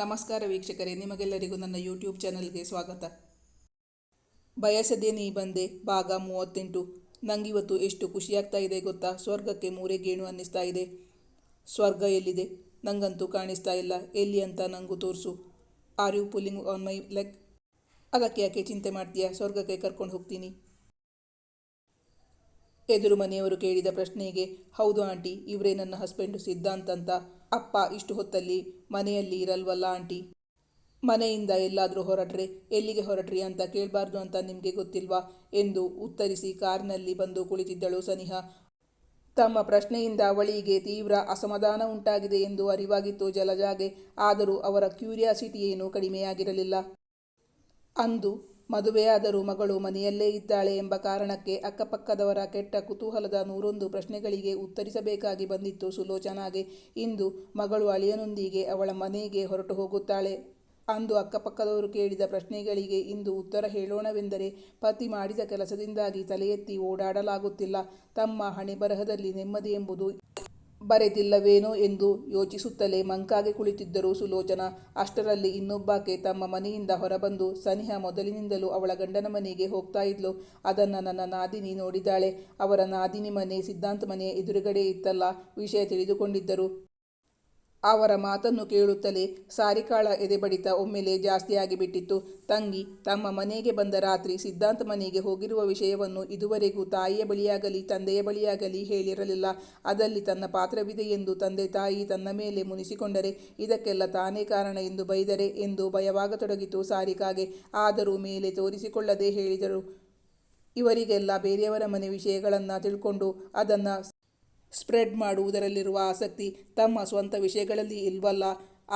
ನಮಸ್ಕಾರ ವೀಕ್ಷಕರೇ, ನಿಮಗೆಲ್ಲರಿಗೂ ನನ್ನ ಯೂಟ್ಯೂಬ್ ಚಾನಲ್ಗೆ ಸ್ವಾಗತ. ಬಯಸದೇ ನೀ ಬಂದೆ, ಭಾಗ ಮೂವತ್ತೆಂಟು. ನಂಗಿವತ್ತು ಎಷ್ಟು ಖುಷಿಯಾಗ್ತಾ ಇದೆ ಗೊತ್ತಾ? ಸ್ವರ್ಗಕ್ಕೆ ಮೂರೇ ಗೇಣು ಅನ್ನಿಸ್ತಾ ಇದೆ. ಸ್ವರ್ಗ ಎಲ್ಲಿದೆ? ನಂಗಂತೂ ಕಾಣಿಸ್ತಾ ಇಲ್ಲ. ಎಲ್ಲಿ ಅಂತ ನಂಗೂ ತೋರಿಸು. Are you pulling on my leg ಅದಕ್ಕೆ ಯಾಕೆ ಚಿಂತೆ ಮಾಡ್ತೀಯಾ? ಸ್ವರ್ಗಕ್ಕೆ ಕರ್ಕೊಂಡು ಹೋಗ್ತೀನಿ. ಎದುರು ಮನೆಯವರು ಕೇಳಿದ ಪ್ರಶ್ನೆಗೆ, ಹೌದು ಆಂಟಿ, ಇವರೇ ನನ್ನ ಹಸ್ಬೆಂಡು ಸಿದ್ಧಾಂತ್ ಅಂತ. ಅಪ್ಪ ಇಷ್ಟು ಹೊತ್ತಲ್ಲಿ ಮನೆಯಲ್ಲಿ ಇರಲ್ವಲ್ಲ ಆಂಟಿ? ಮನೆಯಿಂದ ಎಲ್ಲಾದರೂ ಹೊರಟ್ರೆ ಎಲ್ಲಿಗೆ ಹೊರಟ್ರಿ ಅಂತ ಕೇಳಬಾರ್ದು ಅಂತ ನಿಮಗೆ ಗೊತ್ತಿಲ್ವಾ? ಎಂದು ಉತ್ತರಿಸಿ ಕಾರ್ನಲ್ಲಿ ಬಂದು ಕುಳಿತಿದ್ದಳು ಸನಿಹಾ. ತಮ್ಮ ಪ್ರಶ್ನೆಯಿಂದ ಅವಳಿಗೆ ತೀವ್ರ ಅಸಮಾಧಾನ ಉಂಟಾಗಿದೆ ಎಂದು ಅರಿವಾಗಿತ್ತು ಜಲಜಾಗೆ. ಆದರೂ ಅವರ ಕ್ಯೂರಿಯಾಸಿಟಿ ಏನೂ ಕಡಿಮೆಯಾಗಿರಲಿಲ್ಲ. ಅಂದು ಮದುವೆಯಾದರೂ ಮಗಳು ಮನೆಯಲ್ಲೇ ಇದ್ದಾಳೆ ಎಂಬ ಕಾರಣಕ್ಕೆ ಅಕ್ಕಪಕ್ಕದವರ ಕೆಟ್ಟ ಕುತೂಹಲದ ನೂರೊಂದು ಪ್ರಶ್ನೆಗಳಿಗೆ ಉತ್ತರಿಸಬೇಕಾಗಿ ಬಂದಿತ್ತು ಸುಲೋಚನಾಗೆ. ಇಂದು ಮಗಳು ಅಳಿಯನೊಂದಿಗೆ ಅವಳ ಮನೆಗೆ ಹೊರಟು ಹೋಗುತ್ತಾಳೆ. ಅಂದು ಅಕ್ಕಪಕ್ಕದವರು ಕೇಳಿದ ಪ್ರಶ್ನೆಗಳಿಗೆ ಇಂದು ಉತ್ತರ ಹೇಳೋಣವೆಂದರೆ, ಪತಿ ಮಾಡಿದ ಕೆಲಸದಿಂದಾಗಿ ತಲೆ ಎತ್ತಿ ಓಡಾಡಲಾಗುತ್ತಿಲ್ಲ. ತಮ್ಮ ಹಣೆಬರಹದಲ್ಲಿ ನೆಮ್ಮದಿ ಎಂಬುದು ಬರೆದಿಲ್ಲವೇನೋ ಎಂದು ಯೋಚಿಸುತ್ತಲೇ ಮಂಕಾಗೆ ಕುಳಿತಿದ್ದರು ಸುಲೋಚನ. ಅಷ್ಟರಲ್ಲಿ ಇನ್ನೊಬ್ಬಾಕೆ ತಮ್ಮ ಮನೆಯಿಂದ ಹೊರಬಂದು ಸನಿಹ ಮೊದಲಿನಿಂದಲೂ ಅವಳ ಗಂಡನ ಮನೆಗೆ ಹೋಗ್ತಾ ಇದ್ಲು. ಅದನ್ನು ನನ್ನ ನಾದಿನಿ ನೋಡಿದ್ದಾಳೆ ಅವರ ನಾದಿನಿ ಮನೆ ಸಿದ್ಧಾಂತ ಮನೆ ಎದುರುಗಡೆ ಇತ್ತಲ್ಲ. ವಿಷಯ ತಿಳಿದುಕೊಂಡಿದ್ದರು. ಅವರ ಮಾತನ್ನು ಕೇಳುತ್ತಲೇ ಸಾರಿಕಾಳ ಎದೆಬಡಿತ ಒಮ್ಮೆಲೆ ಜಾಸ್ತಿಯಾಗಿ ಬಿಟ್ಟಿತ್ತು. ತಂಗಿ, ತಮ್ಮ ಮನೆಗೆ ಬಂದ ರಾತ್ರಿ ಸಿದ್ಧಾಂತ ಮನೆಗೆ ಹೋಗಿರುವ ವಿಷಯವನ್ನು ಇದುವರೆಗೂ ತಾಯಿಯ ಬಳಿಯಾಗಲಿ, ತಂದೆಯ ಬಳಿಯಾಗಲಿ ಹೇಳಿರಲಿಲ್ಲ. ಅದಲ್ಲಿ ತನ್ನ ಪಾತ್ರವಿದೆ ಎಂದು ತಂದೆ ತಾಯಿ ತನ್ನ ಮೇಲೆ ಮುನಿಸಿಕೊಂಡರೆ ಇದಕ್ಕೆಲ್ಲ ತಾನೇ ಕಾರಣ ಎಂದು ಬೈದರೆ ಎಂದು ಭಯವಾಗತೊಡಗಿತು ಸಾರಿಕಾಗೆ. ಆದರೂ ಮೇಲೆ ತೋರಿಸಿಕೊಳ್ಳದೆ ಹೇಳಿದರು. ಇವರಿಗೆಲ್ಲ ಬೇರೆಯವರ ಮನೆ ವಿಷಯಗಳನ್ನು ತಿಳ್ಕೊಂಡು ಅದನ್ನು ಸ್ಪ್ರೆಡ್ ಮಾಡುವುದರಲ್ಲಿರುವ ಆಸಕ್ತಿ ತಮ್ಮ ಸ್ವಂತ ವಿಷಯಗಳಲ್ಲಿ ಇಲ್ವಲ್ಲ.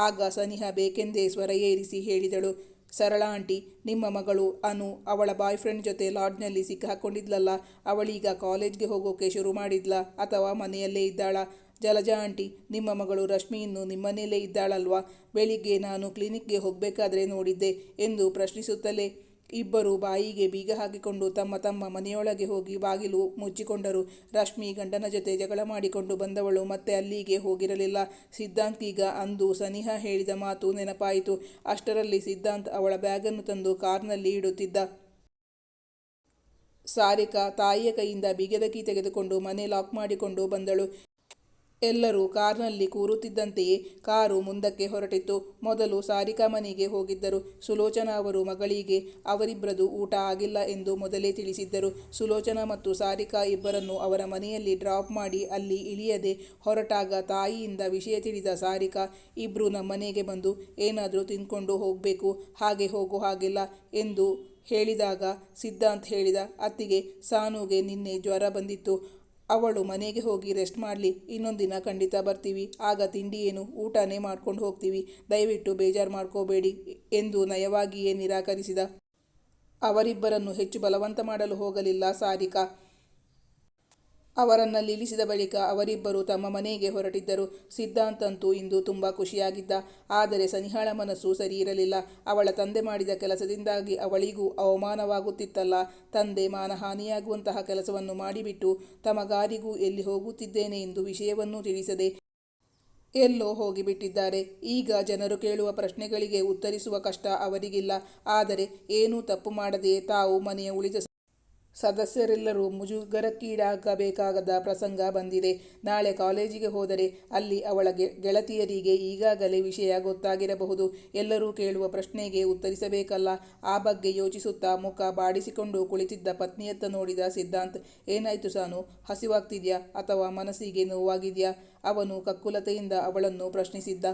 ಆಗ ಸನಿಹ ಬೇಕೆಂದೇ ಸ್ವರ ಏರಿಸಿ ಹೇಳಿದಳು. ಸರಳ ಆಂಟಿ, ನಿಮ್ಮ ಮಗಳು ಅನು ಅವಳ ಬಾಯ್ ಫ್ರೆಂಡ್ ಜೊತೆ ಲಾಡ್ಜ್ನಲ್ಲಿ ಸಿಕ್ಕಾಕೊಂಡಿದ್ಲಲ್ಲ, ಅವಳೀಗ ಕಾಲೇಜ್ಗೆ ಹೋಗೋಕೆ ಶುರು ಮಾಡಿದ್ಲ ಅಥವಾ ಮನೆಯಲ್ಲೇ ಇದ್ದಾಳ? ಜಲಜಾ ಆಂಟಿ, ನಿಮ್ಮ ಮಗಳು ರಶ್ಮಿ ಇನ್ನು ನಿಮ್ಮನೇಲೇ ಇದ್ದಾಳಲ್ವಾ? ಬೆಳಿಗ್ಗೆ ನಾನು ಕ್ಲಿನಿಕ್ಗೆ ಹೋಗಬೇಕಾದ್ರೆ ನೋಡಿದ್ದೆ ಎಂದು ಪ್ರಶ್ನಿಸುತ್ತಲೇ ಇಬ್ಬರು ಬಾಯಿಗೆ ಬೀಗ ಹಾಕಿಕೊಂಡು ತಮ್ಮ ತಮ್ಮ ಮನೆಯೊಳಗೆ ಹೋಗಿ ಬಾಗಿಲು ಮುಚ್ಚಿಕೊಂಡರು. ರಶ್ಮಿ ಗಂಡನ ಜೊತೆ ಜಗಳ ಮಾಡಿಕೊಂಡು ಬಂದವಳು ಮತ್ತೆ ಅಲ್ಲಿಗೆ ಹೋಗಿರಲಿಲ್ಲ. ಸಿದ್ಧಾಂತ್ ಈಗ ಅಂದು ಸನಿಹ ಹೇಳಿದ ಮಾತು ನೆನಪಾಯಿತು. ಅಷ್ಟರಲ್ಲಿ ಸಿದ್ಧಾಂತ್ ಅವಳ ಬ್ಯಾಗನ್ನು ತಂದು ಕಾರ್ನಲ್ಲಿ ಇಡುತ್ತಿದ್ದ. ಸಾರಿಕಾ ತಾಯಿಯ ಕೈಯಿಂದ ಬೀಗದ ಕೀ ತೆಗೆದುಕೊಂಡು ಮನೆ ಲಾಕ್ ಮಾಡಿಕೊಂಡು ಬಂದಳು. ಎಲ್ಲರೂ ಕಾರ್ನಲ್ಲಿ ಕೂರುತ್ತಿದ್ದಂತೆಯೇ ಕಾರು ಮುಂದಕ್ಕೆ ಹೊರಟಿತ್ತು. ಮೊದಲು ಸಾರಿಕಾ ಮನೆಗೆ ಹೋಗಿದ್ದರು. ಸುಲೋಚನಾ ಅವರು ಮಗಳಿಗೆ ಅವರಿಬ್ಬರದು ಊಟ ಆಗಿಲ್ಲ ಎಂದು ಮೊದಲೇ ತಿಳಿಸಿದ್ದರು. ಸುಲೋಚನಾ ಮತ್ತು ಸಾರಿಕಾ ಇಬ್ಬರನ್ನು ಅವರ ಮನೆಯಲ್ಲಿ ಡ್ರಾಪ್ ಮಾಡಿ ಅಲ್ಲಿ ಇಳಿಯದೆ ಹೊರಟಾಗ ತಾಯಿಯಿಂದ ವಿಷಯ ತಿಳಿದ ಸಾರಿಕಾ ನಮ್ಮ ಮನೆಗೆ ಬಂದು ಏನಾದರೂ ತಿಂದ್ಕೊಂಡು ಹೋಗಬೇಕು, ಹಾಗೆ ಹೋಗೋ ಹಾಗಿಲ್ಲ ಎಂದು ಹೇಳಿದಾಗ ಸಿದ್ಧಾಂತ್ ಹೇಳಿದ ಅತ್ತಿಗೆ, ಸಾನುಗೆ ನಿನ್ನೆ ಜ್ವರ ಬಂದಿತ್ತು. ಅವಳು ಮನೆಗೆ ಹೋಗಿ ರೆಸ್ಟ್ ಮಾಡಲಿ, ಇನ್ನೊಂದು ದಿನ ಖಂಡಿತ ಬರ್ತೀವಿ. ಆಗ ತಿಂಡಿ ಏನು, ಊಟನೇ ಮಾಡ್ಕೊಂಡು ಹೋಗ್ತೀವಿ. ದಯವಿಟ್ಟು ಬೇಜಾರು ಮಾಡ್ಕೋಬೇಡಿ ಎಂದು ನಯವಾಗಿಯೇ ನಿರಾಕರಿಸಿದ. ಅವರಿಬ್ಬರನ್ನು ಹೆಚ್ಚು ಬಲವಂತ ಮಾಡಲು ಹೋಗಲಿಲ್ಲ ಸಾರಿಕಾ. ಅವರನ್ನಲ್ಲಿ ನಿಲ್ಲಿಸಿದ ಬಳಿಕ ಅವರಿಬ್ಬರು ತಮ್ಮ ಮನೆಗೆ ಹೊರಟಿದ್ದರು. ಸಿದ್ಧಾಂತಂತೂ ಇಂದು ತುಂಬ ಖುಷಿಯಾಗಿದ್ದ. ಆದರೆ ಸನಿಹಾಳ ಮನಸ್ಸು ಸರಿಯಿರಲಿಲ್ಲ ಅವಳ ತಂದೆ ಮಾಡಿದ ಕೆಲಸದಿಂದಾಗಿ ಅವಳಿಗೂ ಅವಮಾನವಾಗುತ್ತಿತ್ತಲ್ಲ. ತಂದೆ ಮಾನಹಾನಿಯಾಗುವಂತಹ ಕೆಲಸವನ್ನು ಮಾಡಿಬಿಟ್ಟು ತಮಗಾರಿಗೂ ಎಲ್ಲಿ ಹೋಗುತ್ತಿದ್ದೇನೆ ಎಂದು ವಿಷಯವನ್ನು ತಿಳಿಸದೆ ಎಲ್ಲೋ ಹೋಗಿಬಿಟ್ಟಿದ್ದಾರೆ. ಈಗ ಜನರು ಕೇಳುವ ಪ್ರಶ್ನೆಗಳಿಗೆ ಉತ್ತರಿಸುವ ಕಷ್ಟ ಅವರಿಗಿಲ್ಲ. ಆದರೆ ಏನೂ ತಪ್ಪು ಮಾಡದೆ ತಾವು ಮನೆಯ ಉಳಿದ ಸದಸ್ಯರೆಲ್ಲರೂ ಮುಜುಗರಕ್ಕೀಡಾಗಬೇಕಾದ ಪ್ರಸಂಗ ಬಂದಿದೆ. ನಾಳೆ ಕಾಲೇಜಿಗೆ ಹೋದರೆ ಅಲ್ಲಿ ಅವಳ ಗೆಳತಿಯರಿಗೆ ಈಗಾಗಲೇ ವಿಷಯ ಗೊತ್ತಾಗಿರಬಹುದು. ಎಲ್ಲರೂ ಕೇಳುವ ಪ್ರಶ್ನೆಗೆ ಉತ್ತರಿಸಬೇಕಲ್ಲ. ಆ ಬಗ್ಗೆ ಯೋಚಿಸುತ್ತಾ ಮುಖ ಬಾಡಿಸಿಕೊಂಡು ಕುಳಿತಿದ್ದ ಪತ್ನಿಯತ್ತ ನೋಡಿದ ಸಿದ್ಧಾಂತ್, ಏನಾಯ್ತು ಸಾನು? ಹಸಿವಾಗ್ತಿದ್ಯಾ ಅಥವಾ ಮನಸ್ಸಿಗೆ ನೋವಾಗಿದೆಯಾ? ಅವನು ಕಕ್ಕುಲತೆಯಿಂದ ಅವಳನ್ನು ಪ್ರಶ್ನಿಸಿದ್ದ.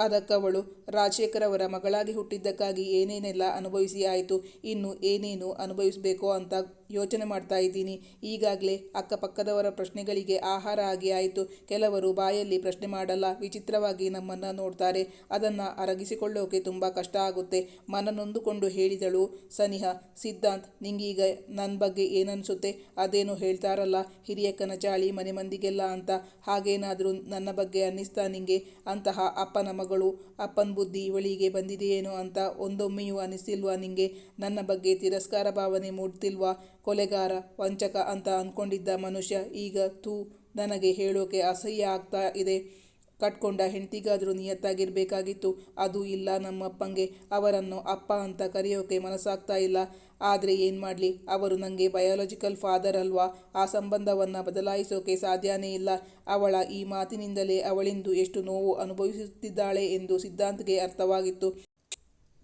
ಅದಕ್ಕವಳು ರಾಜಶೇಖರ್ ಅವರ ಮಗಳಾಗಿ ಹುಟ್ಟಿದ್ದಕ್ಕಾಗಿ ಏನೇನೆಲ್ಲ ಅನುಭವಿಸಿ ಆಯಿತು ಇನ್ನು ಏನೇನು ಅನುಭವಿಸಬೇಕೋ ಅಂತ ಯೋಚನೆ ಮಾಡ್ತಾ ಇದ್ದೀನಿ. ಈಗಾಗಲೇ ಅಕ್ಕಪಕ್ಕದವರ ಪ್ರಶ್ನೆಗಳಿಗೆ ಆಹಾರ ಆಗಿ ಆಯಿತು. ಕೆಲವರು ಬಾಯಲ್ಲಿ ಪ್ರಶ್ನೆ ಮಾಡಲ್ಲ, ವಿಚಿತ್ರವಾಗಿ ನಮ್ಮನ್ನು ನೋಡ್ತಾರೆ. ಅದನ್ನು ಅರಗಿಸಿಕೊಳ್ಳೋಕೆ ತುಂಬ ಕಷ್ಟ ಆಗುತ್ತೆ. ಮನನೊಂದುಕೊಂಡು ಹೇಳಿದಳು, ಸನಿಹ, ಸಿದ್ಧಾಂತ್, ನಿಂಗೀಗ ನನ್ನ ಬಗ್ಗೆ ಏನನ್ಸುತ್ತೆ? ಅದೇನು ಹೇಳ್ತಾರಲ್ಲ, ಹಿರಿಯಕ್ಕನ ಚಾಳಿ ಮನೆ ಮಂದಿಗೆಲ್ಲ ಅಂತ. ಹಾಗೇನಾದರೂ ನನ್ನ ಬಗ್ಗೆ ಅನ್ನಿಸ್ತಾ ನಿಂಗೆ? ಅಂತಹ ಅಪ್ಪನ ಮಗಳು, ಅಪ್ಪನ ಬುದ್ಧಿ ಇವಳಿಗೆ ಬಂದಿದೆಯೇನೋ ಅಂತ ಒಂದೊಮ್ಮೆಯೂ ಅನಿಸಿಲ್ವಾ ನಿಂಗೆ? ನನ್ನ ಬಗ್ಗೆ ತಿರಸ್ಕಾರ ಭಾವನೆ ಮೂಡ್ತಿಲ್ವಾ? ಕೊಲೆಗಾರ, ವಂಚಕ ಅಂತ ಅಂದ್ಕೊಂಡಿದ್ದ ಮನುಷ್ಯ ಈಗ ತೂ ನನಗೆ ಹೇಳೋಕೆ ಅಸಹ್ಯ ಆಗ್ತಾ ಇದೆ. ಕಟ್ಕೊಂಡ ಹೆಂಡತಿಗಾದರೂ ನಿಯತ್ತಾಗಿರಬೇಕಾಗಿತ್ತು. ಅದು ಇಲ್ಲ ನಮ್ಮಪ್ಪಂಗೆ. ಅವರನ್ನು ಅಪ್ಪ ಅಂತ ಕರೆಯೋಕೆ ಮನಸ್ಸಾಗ್ತಾ ಇಲ್ಲ. ಆದರೆ ಏನು ಮಾಡಲಿ? ಅವರು ನನಗೆ ಬಯಾಲಜಿಕಲ್ ಫಾದರ್ ಅಲ್ವಾ? ಆ ಸಂಬಂಧವನ್ನು ಬದಲಾಯಿಸೋಕೆ ಸಾಧ್ಯನೇ ಇಲ್ಲ. ಅವಳ ಈ ಮಾತಿನಿಂದಲೇ ಅವಳಿಂದು ಎಷ್ಟು ನೋವು ಅನುಭವಿಸುತ್ತಿದ್ದಾಳೆ ಎಂದು ಸಿದ್ಧಾಂತ್ಗೆ ಅರ್ಥವಾಗಿತ್ತು.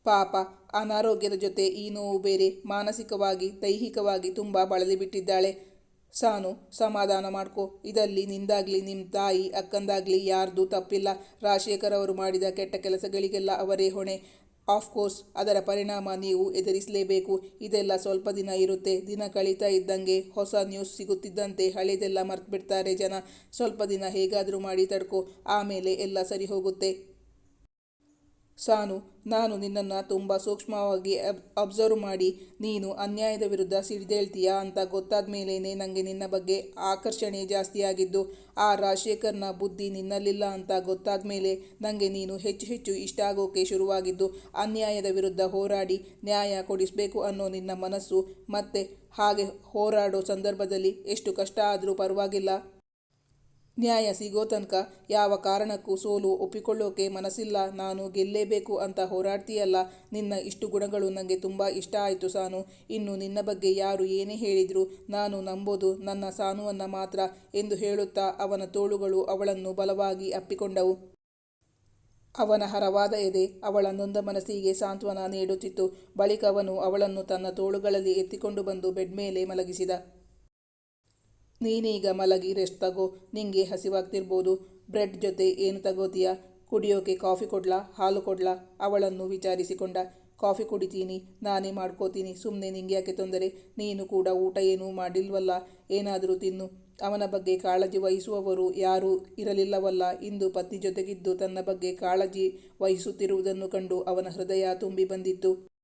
ಪಾಪ, ಅನಾರೋಗ್ಯದ ಜೊತೆ ಈ ನೋವು ಬೇರೆ, ಮಾನಸಿಕವಾಗಿ, ದೈಹಿಕವಾಗಿ ತುಂಬ ಬಳಲಿಬಿಟ್ಟಿದ್ದಾಳೆ. ಸಾನು, ಸಮಾಧಾನ ಮಾಡ್ಕೊ. ಇದಲ್ಲಿ ನಿಂದಾಗ್ಲಿ ನಿಮ್ಮ ತಾಯಿ, ಅಕ್ಕಂದಾಗ್ಲಿ ಯಾರ್ದು ತಪ್ಪಿಲ್ಲ. ರಾಜಶೇಖರ್ ಅವರು ಮಾಡಿದ ಕೆಟ್ಟ ಕೆಲಸಗಳಿಗೆಲ್ಲ ಅವರೇ ಹೊಣೆ. ಆಫ್ಕೋರ್ಸ್ ಅದರ ಪರಿಣಾಮ ನೀವು ಎದುರಿಸಲೇಬೇಕು. ಇದೆಲ್ಲ ಸ್ವಲ್ಪ ದಿನ ಇರುತ್ತೆ. ದಿನ ಕಳೀತಾ ಇದ್ದಂಗೆ ಹೊಸ ನ್ಯೂಸ್ ಸಿಗುತ್ತಿದ್ದಂತೆ ಹಳೆದೆಲ್ಲ ಮರ್ತ್ಬಿಡ್ತಾರೆ ಜನ. ಸ್ವಲ್ಪ ದಿನ ಹೇಗಾದರೂ ಮಾಡಿ ತಡ್ಕೊ. ಆಮೇಲೆ ಎಲ್ಲ ಸರಿ ಹೋಗುತ್ತೆ. ಸಾನು, ನಾನು ನಿನ್ನನ್ನು ತುಂಬ ಸೂಕ್ಷ್ಮವಾಗಿ ಅಬ್, ಅಬ್ಸರ್ವ್ ಮಾಡಿ, ನೀನು ಅನ್ಯಾಯದ ವಿರುದ್ಧ ಸಿಡಿದೇಳ್ತೀಯಾ ಅಂತ ಗೊತ್ತಾದ ಮೇಲೇ ನನಗೆ ನಿನ್ನ ಬಗ್ಗೆ ಆಕರ್ಷಣೆ ಜಾಸ್ತಿಯಾಗಿದ್ದು, ಆ ರಾಜಶೇಖರ್ನ ಬುದ್ಧಿ ನಿನ್ನಲ್ಲಿಲ್ಲ ಅಂತ ಗೊತ್ತಾದ ಮೇಲೆ ನನಗೆ ನೀನು ಹೆಚ್ಚು ಹೆಚ್ಚು ಇಷ್ಟ ಆಗೋಕೆ ಶುರುವಾಗಿದ್ದು, ಅನ್ಯಾಯದ ವಿರುದ್ಧ ಹೋರಾಡಿ ನ್ಯಾಯ ಕೊಡಿಸಬೇಕು ಅನ್ನೋ ನಿನ್ನ ಮನಸ್ಸು ಮತ್ತೆ ಹಾಗೆ ಹೋರಾಡೋ ಸಂದರ್ಭದಲ್ಲಿ ಎಷ್ಟು ಕಷ್ಟ ಆದರೂ ಪರವಾಗಿಲ್ಲ. ನ್ಯಾಯ ಸಿಗೋ ತನಕ ಯಾವ ಕಾರಣಕ್ಕೂ ಸೋಲು ಒಪ್ಪಿಕೊಳ್ಳೋಕೆ ಮನಸ್ಸಿಲ್ಲ. ನಾನು ಗೆಲ್ಲೇಬೇಕು ಅಂತ ಹೋರಾಡ್ತೀಯಲ್ಲ, ನಿನ್ನ ಇಷ್ಟು ಗುಣಗಳು ನನಗೆ ತುಂಬ ಇಷ್ಟ ಆಯಿತು ಸಾನು. ಇನ್ನು ನಿನ್ನ ಬಗ್ಗೆ ಯಾರು ಏನೇ ಹೇಳಿದ್ರು ನಾನು ನಂಬೋದು. ನನ್ನ ಸಾನುವನ್ನು ಮಾತ್ರ ಎಂದು ಹೇಳುತ್ತಾ ಅವನ ತೋಳುಗಳು ಅವಳನ್ನು ಬಲವಾಗಿ ಅಪ್ಪಿಕೊಂಡವು. ಅವನ ಹರವಾದ ಎದೆ ಅವಳ ನೊಂದ ಮನಸ್ಸಿಗೆ ಸಾಂತ್ವನ ನೀಡುತ್ತಿತ್ತು. ಬಳಿಕ ಅವನು ಅವಳನ್ನು ತನ್ನ ತೋಳುಗಳಲ್ಲಿ ಎತ್ತಿಕೊಂಡು ಬಂದು ಬೆಡ್ ಮೇಲೆ ಮಲಗಿಸಿದ. ನೀನೀಗ ಮಲಗಿ ರೆಸ್ಟ್ ತಗೋ, ನಿಂಗೆ ಹಸಿವಾಗ್ತಿರ್ಬೋದು. ಬ್ರೆಡ್ ಜೊತೆ ಏನು ತಗೋತೀಯ? ಕುಡಿಯೋಕೆ ಕಾಫಿ ಕೊಡ್ಲಾ? ಹಾಲು ಕೊಡ್ಲಾ? ಅವಳನ್ನು ವಿಚಾರಿಸಿಕೊಂಡ. ಕಾಫಿ ಕುಡಿತೀನಿ, ನಾನೇ ಮಾಡ್ಕೋತೀನಿ. ಸುಮ್ಮನೆ ನಿಂಗೆ ಯಾಕೆ ತೊಂದರೆ? ನೀನು ಕೂಡ ಊಟ ಏನೂ ಮಾಡಿಲ್ವಲ್ಲ? ಏನಾದರೂ ತಿನ್ನು. ಅವನ ಬಗ್ಗೆ ಕಾಳಜಿ ವಹಿಸುವವರು ಯಾರೂ ಇರಲಿಲ್ಲವಲ್ಲ? ಇಂದು ಪತ್ನಿ ಜೊತೆಗಿದ್ದು ತನ್ನ ಬಗ್ಗೆ ಕಾಳಜಿ ವಹಿಸುತ್ತಿರುವುದನ್ನು ಕಂಡು ಅವನ ಹೃದಯ ತುಂಬಿ ಬಂದಿತ್ತು.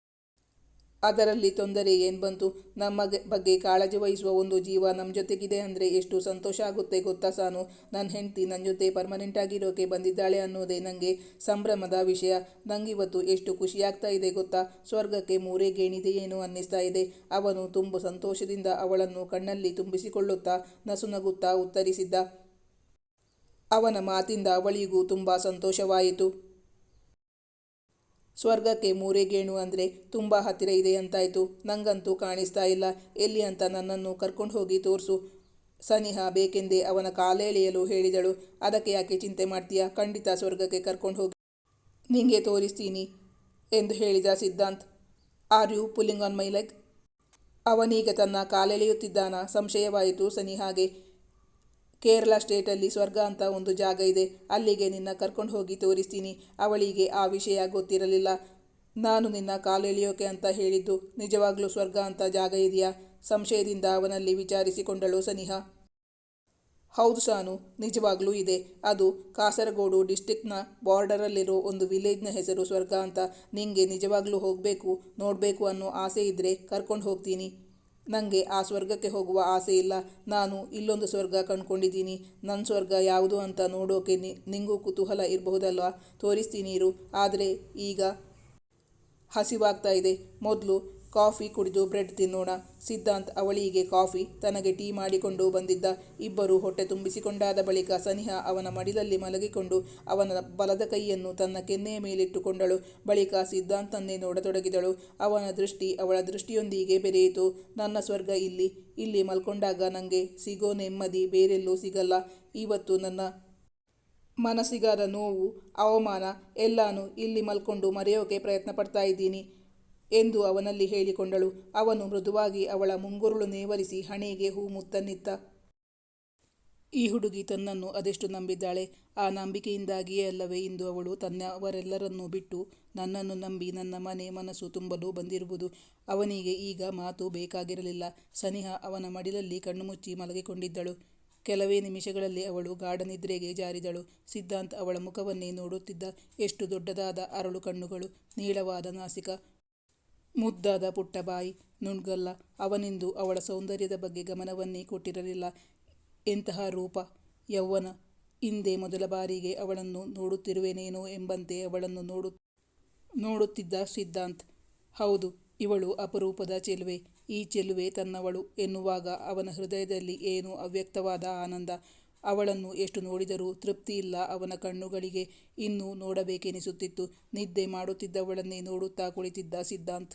ಅದರಲ್ಲಿ ತೊಂದರೆ ಏನು ಬಂತು? ನಮ್ಮ ಬಗ್ಗೆ ಕಾಳಜಿ ವಹಿಸುವ ಒಂದು ಜೀವ ನಮ್ಮ ಜೊತೆಗಿದೆ ಅಂದರೆ ಎಷ್ಟು ಸಂತೋಷ ಆಗುತ್ತೆ ಗೊತ್ತಾ ಸಾನು? ನನ್ನ ಹೆಂಡತಿ ನನ್ನ ಜೊತೆ ಪರ್ಮನೆಂಟ್ ಆಗಿರೋಕೆ ಬಂದಿದ್ದಾಳೆ ಅನ್ನೋದೇ ನನಗೆ ಸಂಭ್ರಮದ ವಿಷಯ. ನಂಗಿವತ್ತು ಎಷ್ಟು ಖುಷಿಯಾಗ್ತಾ ಇದೆ ಗೊತ್ತಾ? ಸ್ವರ್ಗಕ್ಕೆ ಮೂರೇ ಗೇಣಿದೆಯೇನು ಅನ್ನಿಸ್ತಾ ಇದೆ. ಅವನು ತುಂಬ ಸಂತೋಷದಿಂದ ಅವಳನ್ನು ಕಣ್ಣಲ್ಲಿ ತುಂಬಿಸಿಕೊಳ್ಳುತ್ತಾ ನಸುನಗುತ್ತಾ ಉತ್ತರಿಸಿದ್ದ. ಅವನ ಮಾತಿಂದ ಅವಳಿಗೂ ತುಂಬ ಸಂತೋಷವಾಯಿತು. ಸ್ವರ್ಗಕ್ಕೆ ಮೂರೇ ಗೇಣು ಅಂದರೆ ತುಂಬ ಹತ್ತಿರ ಇದೆ ಅಂತಾಯಿತು. ನಂಗಂತೂ ಕಾಣಿಸ್ತಾ ಇಲ್ಲ. ಎಲ್ಲಿ ಅಂತ ನನ್ನನ್ನು ಕರ್ಕೊಂಡು ಹೋಗಿ ತೋರಿಸು. ಸನಿಹ ಬೇಕೆಂದೇ ಅವನ ಕಾಲೆಳೆಯಲು ಹೇಳಿದಳು. ಅದಕ್ಕೆ ಯಾಕೆ ಚಿಂತೆ ಮಾಡ್ತೀಯಾ? ಖಂಡಿತ ಸ್ವರ್ಗಕ್ಕೆ ಕರ್ಕೊಂಡು ಹೋಗಿ ನಿಂಗೆ ತೋರಿಸ್ತೀನಿ ಎಂದು ಹೇಳಿದ Siddhant. Are you pulling on my leg? ಅವನೀಗ ತನ್ನ ಕಾಲೆಳೆಯುತ್ತಿದ್ದಾನ? ಸಂಶಯವಾಯಿತು ಸನಿಹಾಗೆ. ಕೇರಳ ಸ್ಟೇಟಲ್ಲಿ ಸ್ವರ್ಗ ಅಂತ ಒಂದು ಜಾಗ ಇದೆ. ಅಲ್ಲಿಗೆ ನಿನ್ನ ಕರ್ಕೊಂಡು ಹೋಗಿ ತೋರಿಸ್ತೀನಿ. ಅವಳಿಗೆ ಆ ವಿಷಯ ಗೊತ್ತಿರಲಿಲ್ಲ. ನಾನು ನಿನ್ನ ಕಾಲೆಳೆಯೋಕೆ ಅಂತ ಹೇಳಿದ್ದು, ನಿಜವಾಗ್ಲೂ ಸ್ವರ್ಗ ಅಂತ ಜಾಗ ಇದೆಯಾ? ಸಂಶಯದಿಂದ ಅವನಲ್ಲಿ ವಿಚಾರಿಸಿಕೊಂಡಳು ಸನಿಹಾ. ಹೌದು ಸಾನು, ನಿಜವಾಗ್ಲೂ ಇದೆ. ಅದು ಕಾಸರಗೋಡು ಡಿಸ್ಟಿಕ್ನ ಬಾರ್ಡರಲ್ಲಿರೋ ಒಂದು ವಿಲೇಜ್ನ ಹೆಸರು ಸ್ವರ್ಗ ಅಂತ. ನಿಂಗೆ ನಿಜವಾಗ್ಲೂ ಹೋಗಬೇಕು, ನೋಡಬೇಕು ಅನ್ನೋ ಆಸೆ ಇದ್ದರೆ ಕರ್ಕೊಂಡು ಹೋಗ್ತೀನಿ. ನನಗೆ ಆ ಸ್ವರ್ಗಕ್ಕೆ ಹೋಗುವ ಆಸೆ ಇಲ್ಲ. ನಾನು ಇಲ್ಲೊಂದು ಸ್ವರ್ಗ ಕಂಡ್ಕೊಂಡಿದ್ದೀನಿ. ನನ್ನ ಸ್ವರ್ಗ ಯಾವುದು ಅಂತ ನೋಡೋಕೆ ನಿಂಗೂ ಕುತೂಹಲ ಇರಬಹುದಲ್ವ? ತೋರಿಸ್ತೀನಿ ಇರು. ಆದರೆ ಈಗ ಹಸಿವಾಗ್ತಾ ಇದೆ. ಮೊದಲು ಕಾಫಿ ಕುಡಿದು ಬ್ರೆಡ್ ತಿನ್ನೋಣ. ಸಿದ್ಧಾಂತ್ ಅವಳಿಗೆ ಕಾಫಿ, ತನಗೆ ಟೀ ಮಾಡಿಕೊಂಡು ಬಂದಿದ್ದ ಇಬ್ಬರು ಹೊಟ್ಟೆ ತುಂಬಿಸಿಕೊಂಡಾದ ಬಳಿಕ ಸನಿಹ ಅವನ ಮಡಿಲಲ್ಲಿ ಮಲಗಿಕೊಂಡು ಅವನ ಬಲದ ಕೈಯನ್ನು ತನ್ನ ಕೆನ್ನೆಯ ಮೇಲಿಟ್ಟುಕೊಂಡಳು. ಬಳಿಕ ಸಿದ್ಧಾಂತನ್ನೇ ನೋಡತೊಡಗಿದಳು. ಅವನ ದೃಷ್ಟಿ ಅವಳ ದೃಷ್ಟಿಯೊಂದಿಗೆ ಬೆರೆಯಿತು. ನನ್ನ ಸ್ವರ್ಗ ಇಲ್ಲಿ. ಇಲ್ಲಿ ಮಲ್ಕೊಂಡಾಗ ನನಗೆ ಸಿಗೋ ನೆಮ್ಮದಿ ಬೇರೆಲ್ಲೂ ಸಿಗಲ್ಲ. ಇವತ್ತು ನನ್ನ ಮನಸ್ಸಿಗಾದ ನೋವು, ಅವಮಾನ ಎಲ್ಲಾನು ಇಲ್ಲಿ ಮಲ್ಕೊಂಡು ಮರೆಯೋಕೆ ಪ್ರಯತ್ನ ಪಡ್ತಾ ಇದ್ದೀನಿ. ಎಂದು ಅವನಲ್ಲಿ ಹೇಳಿಕೊಂಡಳು. ಅವನು ಮೃದುವಾಗಿ ಅವಳ ಮುಂಗುರುಳು ನೇವರಿಸಿ ಹಣೆಗೆ ಹೂ ಮುತ್ತನ್ನಿತ್ತ. ಈ ಹುಡುಗಿ ತನ್ನನ್ನು ಅದೆಷ್ಟು ನಂಬಿದ್ದಾಳೆ? ಆ ನಂಬಿಕೆಯಿಂದಾಗಿಯೇ ಅಲ್ಲವೇ ಇಂದು ಅವಳು ತನ್ನವರೆಲ್ಲರನ್ನೂ ಬಿಟ್ಟು ನನ್ನನ್ನು ನಂಬಿ ನನ್ನ ಮನೆ ಮನಸ್ಸು ತುಂಬಲು ಬಂದಿರುವುದು. ಅವನಿಗೆ ಈಗ ಮಾತು ಬೇಕಾಗಿರಲಿಲ್ಲ. ಸನಿಹ ಅವನ ಮಡಿಲಲ್ಲಿ ಕಣ್ಣು ಮುಚ್ಚಿ ಮಲಗಿಕೊಂಡಿದ್ದಳು. ಕೆಲವೇ ನಿಮಿಷಗಳಲ್ಲಿ ಅವಳು ಗಾಢನಿದ್ರೆಗೆ ಜಾರಿದಳು. ಸಿದ್ಧಾಂತ್ ಅವಳ ಮುಖವನ್ನೇ ನೋಡುತ್ತಿದ್ದ. ಎಷ್ಟು ದೊಡ್ಡದಾದ ಅರಳು ಕಣ್ಣುಗಳು, ನೀಳವಾದ ನಾಸಿಕ ಮುದ್ದಾದ ಪುಟ್ಟ ಬಾಯಿ ನುಣ್ಗಲ್ಲ. ಅವನಿಂದು ಅವಳ ಸೌಂದರ್ಯದ ಬಗ್ಗೆ ಗಮನವನ್ನೇ ಕೊಟ್ಟಿರಲಿಲ್ಲ. ಎಂತಹ ರೂಪ, ಯೌವನ. ಹಿಂದೆ ಮೊದಲ ಬಾರಿಗೆ ಅವಳನ್ನು ನೋಡುತ್ತಿರುವೆನೇನೋ ಎಂಬಂತೆ ಅವಳನ್ನು ನೋಡು, ನೋಡುತ್ತಿದ್ದ ಸಿದ್ಧಾಂತ್. ಹೌದು, ಇವಳು ಅಪರೂಪದ ಚೆಲುವೆ. ಈ ಚೆಲುವೆ ತನ್ನವಳು ಎನ್ನುವಾಗ ಅವನ ಹೃದಯದಲ್ಲಿ ಏನೋ ಅವ್ಯಕ್ತವಾದ ಆನಂದ. ಅವಳನ್ನು ಎಷ್ಟು ನೋಡಿದರೂ ತೃಪ್ತಿ ಇಲ್ಲ ಅವನ ಕಣ್ಣುಗಳಿಗೆ. ಇನ್ನೂ ನೋಡಬೇಕೆನಿಸುತ್ತಿತ್ತು. ನಿದ್ದೆ ಮಾಡುತ್ತಿದ್ದವಳನ್ನೇ ನೋಡುತ್ತಾ ಕುಳಿತಿದ್ದ ಸಿದ್ಧಾಂತ್.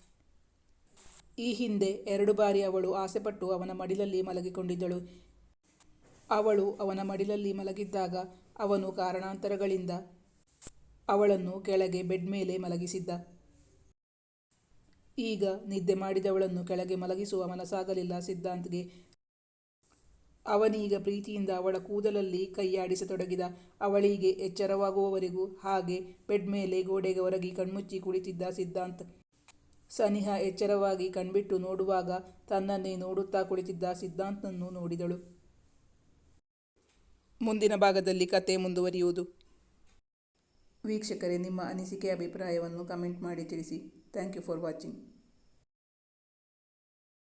ಈ ಹಿಂದೆ ಎರಡು ಬಾರಿ ಅವಳು ಆಸೆಪಟ್ಟು ಅವನ ಮಡಿಲಲ್ಲಿ ಮಲಗಿಕೊಂಡಿದ್ದಳು. ಅವಳು ಅವನ ಮಡಿಲಲ್ಲಿ ಮಲಗಿದ್ದಾಗ ಅವನು ಕಾರಣಾಂತರಗಳಿಂದ ಅವಳನ್ನು ಕೆಳಗೆ ಬೆಡ್ ಮೇಲೆ ಮಲಗಿಸಿದ್ದ. ಈಗ ನಿದ್ದೆ ಮಾಡಿದವಳನ್ನು ಕೆಳಗೆ ಮಲಗಿಸುವ ಮನಸ್ಸಾಗಲಿಲ್ಲ ಸಿದ್ಧಾಂತ್ಗೆ. ಅವನೀಗ ಪ್ರೀತಿಯಿಂದ ಅವಳ ಕೂದಲಲ್ಲಿ ಕೈಯಾಡಿಸತೊಡಗಿದ. ಅವಳಿಗೆ ಎಚ್ಚರವಾಗುವವರೆಗೂ ಹಾಗೆ ಬೆಡ್ ಮೇಲೆ ಗೋಡೆಗೆ ಒರಗಿ ಕಣ್ಮುಚ್ಚಿ ಕುಳಿತಿದ್ದ ಸಿದ್ಧಾಂತ್. ಸನಿಹ ಎಚ್ಚರವಾಗಿ ಕಣ್ಬಿಟ್ಟು ನೋಡುವಾಗ ತನ್ನನ್ನೇ ನೋಡುತ್ತಾ ಕುಳಿತಿದ್ದ ಸಿದ್ಧಾಂತನನ್ನು ನೋಡಿದಳು. ಮುಂದಿನ ಭಾಗದಲ್ಲಿ ಕತೆ ಮುಂದುವರಿಯುವುದು. ವೀಕ್ಷಕರೇ, ನಿಮ್ಮ ಅನಿಸಿಕೆ, ಅಭಿಪ್ರಾಯವನ್ನು ಕಮೆಂಟ್ ಮಾಡಿ ತಿಳಿಸಿ. Thank you for watching.